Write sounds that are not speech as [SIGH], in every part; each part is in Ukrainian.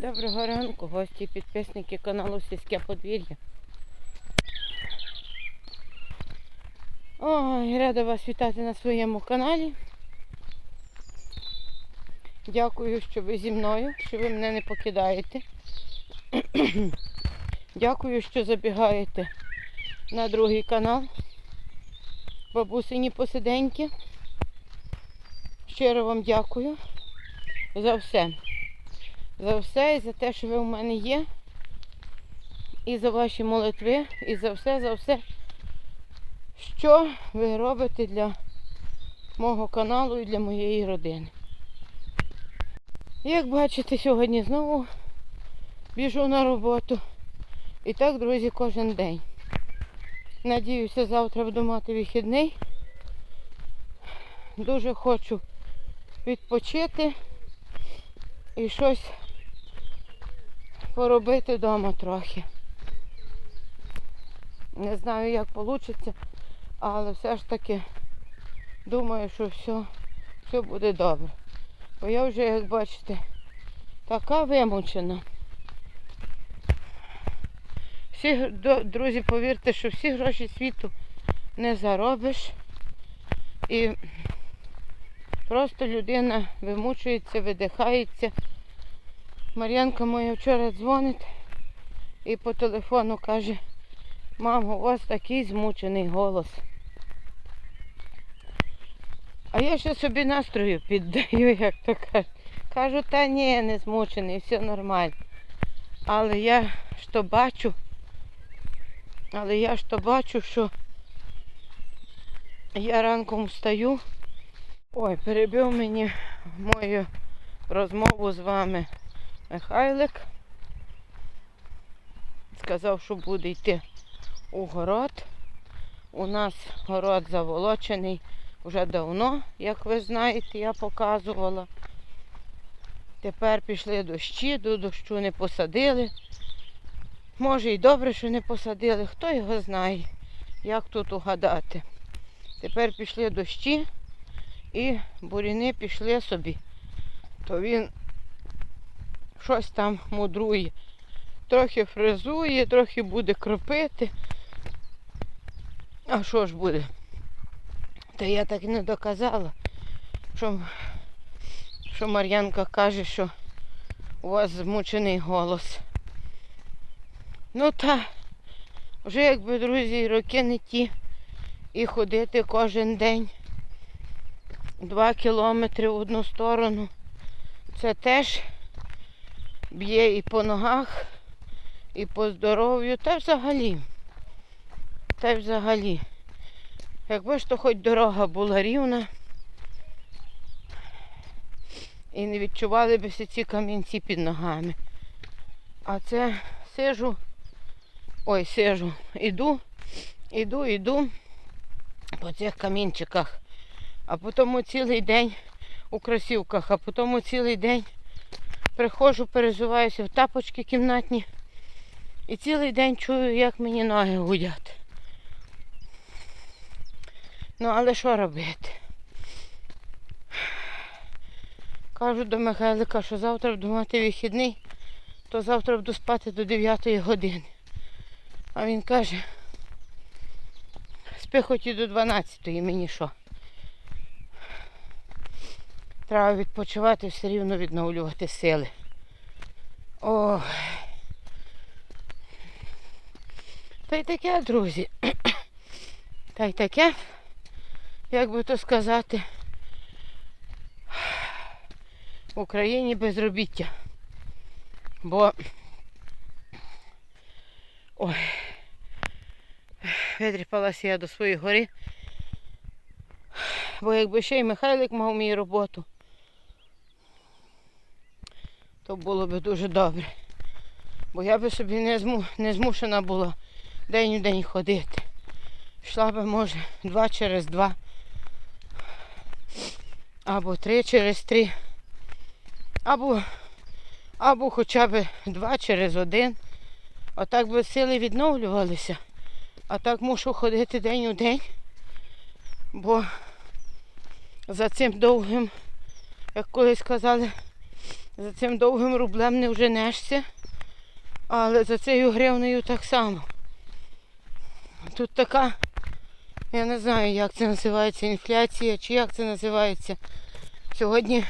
Доброго ранку, гості і підписники каналу Сільське подвір'я. Ой, рада вас вітати на своєму каналі. Дякую, що ви зі мною, що ви мене не покидаєте. [CLEARS THROAT] Дякую, що забігаєте на другий канал. Бабусині посиденьки. Щиро вам дякую за все. За все і за те, що ви у мене є. І за ваші молитви, і за все, за все, що ви робите для мого каналу і для моєї родини. Як бачите, сьогодні знову біжу на роботу. І так, друзі, кожен день. Надіюся, завтра буду мати вихідний. Дуже хочу відпочити і щось поробити вдома трохи. Не знаю, як вийде, але все ж таки думаю, що все, все буде добре. Бо я вже, як бачите, така вимучена. Всі, друзі, повірте, що всі гроші світу не заробиш. І просто людина вимучується, видихається. Мар'янка моя вчора дзвонить і по телефону каже, мамо, у вас такий змучений голос. А я ще собі настрою піддаю, [LAUGHS] як то кажуть. Кажу, та ні, не змучений, все нормально. Але я ж то бачу, але я ж то бачу, що я ранком встаю. Ой, перебив мені мою розмову з вами Михайлик. Сказав, що буде йти у город. У нас город заволочений вже давно, як ви знаєте, я показувала. Тепер пішли дощі, до дощу не посадили. Може і добре, що не посадили, хто його знає, як тут угадати. Тепер пішли дощі і буріни пішли собі. То він щось там мудрує. Трохи фрезує, трохи буде кропити. А що ж буде? Та я так і не доказала, що, що Мар'янка каже, що у вас змучений голос. Ну та, вже якби, друзі, роки не ті. І ходити кожен день два кілометри в одну сторону. Це теж б'є і по ногах, і по здоров'ю, та взагалі. Та й взагалі. Якби ж то хоч дорога була рівна. І не відчували б всі ці камінці під ногами. А це сижу, ой, сижу, іду, іду, іду по цих камінчиках, а потім цілий день у кросівках, а потім цілий день приходжу, перезуваюся в тапочки кімнатні і цілий день чую, як мені ноги гудять. Ну, але що робити? Кажу до Михайлика, що завтра буду мати вихідний, то завтра буду спати до 9 години. А він каже, спи хоч і до 12 мені що. Треба відпочивати, все рівно відновлювати сили. Ох. Та й таке, друзі. [CLEARS THROAT] Та й таке, як би то сказати, в Україні безробіття. Бо ой, видріпалася я до своєї гори. Бо якби ще й Михайлик мав мою роботу, то було б дуже добре. Бо я би собі не, зму, не змушена була день у день ходити. Йшла би, може, два через два. Або три через три. Або, або хоча б два через один. Отак би сили відновлювалися. А так мушу ходити день у день. Бо за цим довгим, як колись казали, За цим довгим рублем не вженешся, але за цією гривнею так само. Тут така, я не знаю, як це називається, інфляція, чи як це називається. Сьогодні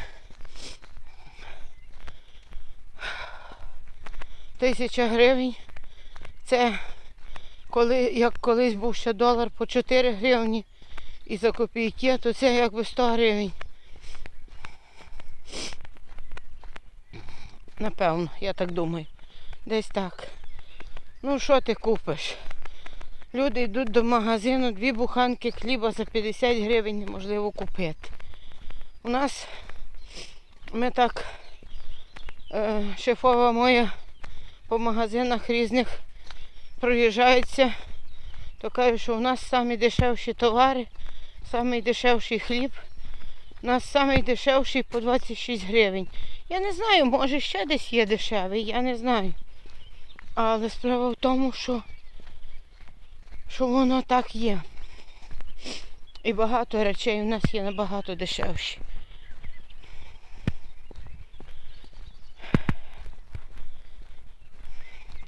тисяча гривень. Це коли, як колись був ще долар по 4 гривні і за копійки, то це якби 100 гривень. Напевно, я так думаю. Десь так. Ну, що ти купиш? Люди йдуть до магазину, дві буханки хліба за 50 гривень неможливо купити. У нас ми так, е, шефова моя по магазинах різних проїжджається, то каже, що у нас самі дешевші товари, самий дешевший хліб. У нас самий дешевший по 26 гривень. Я не знаю, може ще десь є дешевий, я не знаю. Але справа в тому, що, що воно так є. І багато речей у нас є набагато дешевші.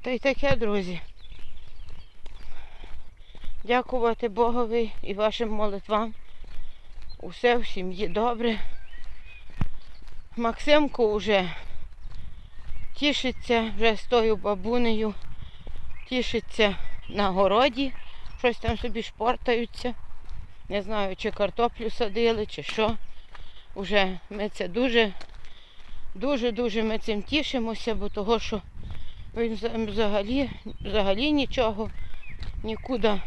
Та й таке, друзі. Дякувати Богові і вашим молитвам. Усе в сім'ї добре. Максимко вже тішиться вже з тою бабунею, тішиться на городі, щось там собі шпортаються. Не знаю, чи картоплю садили, чи що. Уже ми це дуже, дуже-дуже ми цим тішимося, бо того, що він взагалі, взагалі нічого, нікуди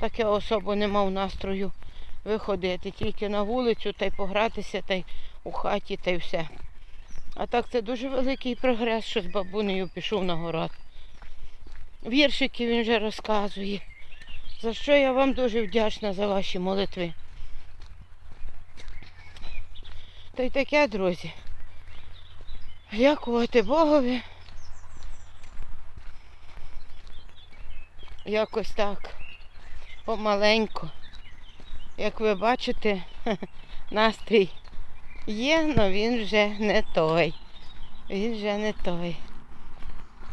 таке особо не мав настрою виходити. Тільки на вулицю та й погратися, та й у хаті, та й все. А так це дуже великий прогрес, що з бабунею пішов на город. Віршики він вже розказує. За що я вам дуже вдячна за ваші молитви. Та й таке, друзі. Дякувати Богові. Якось так. Помаленьку. Як ви бачите, [LAUGHS] настрій є, але він вже не той. Він вже не той.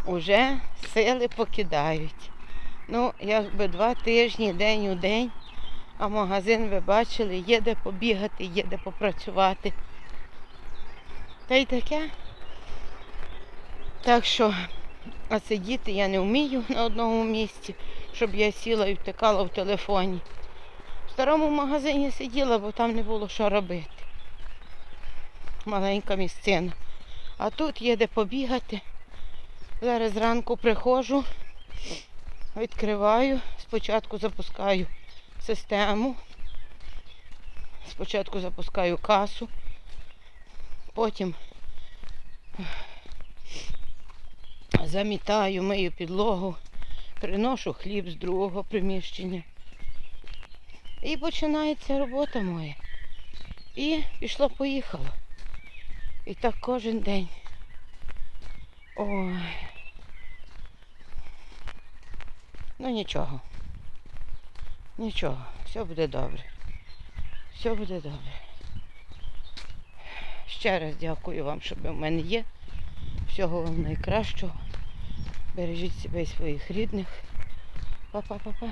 Уже сили покидають. Ну, якби два тижні, день у день, а магазин, ви бачили, є де побігати, є де попрацювати. Та й таке. Так що, а сидіти я не вмію на одному місці, щоб я сіла і втикала в телефоні. Старому магазині сиділа, бо там не було що робити. Маленька місцина. А тут є де побігати. Зараз зранку приходжу, відкриваю, спочатку запускаю систему, спочатку запускаю касу, потім замітаю, мию підлогу, приношу хліб з другого приміщення. І починається робота моя. І пішло-поїхало. І так кожен день. Ой. Ну нічого. Нічого. Все буде добре. Все буде добре. Ще раз дякую вам, що ви в мене є. Всього вам найкращого. Бережіть себе і своїх рідних. Па-па-па-па.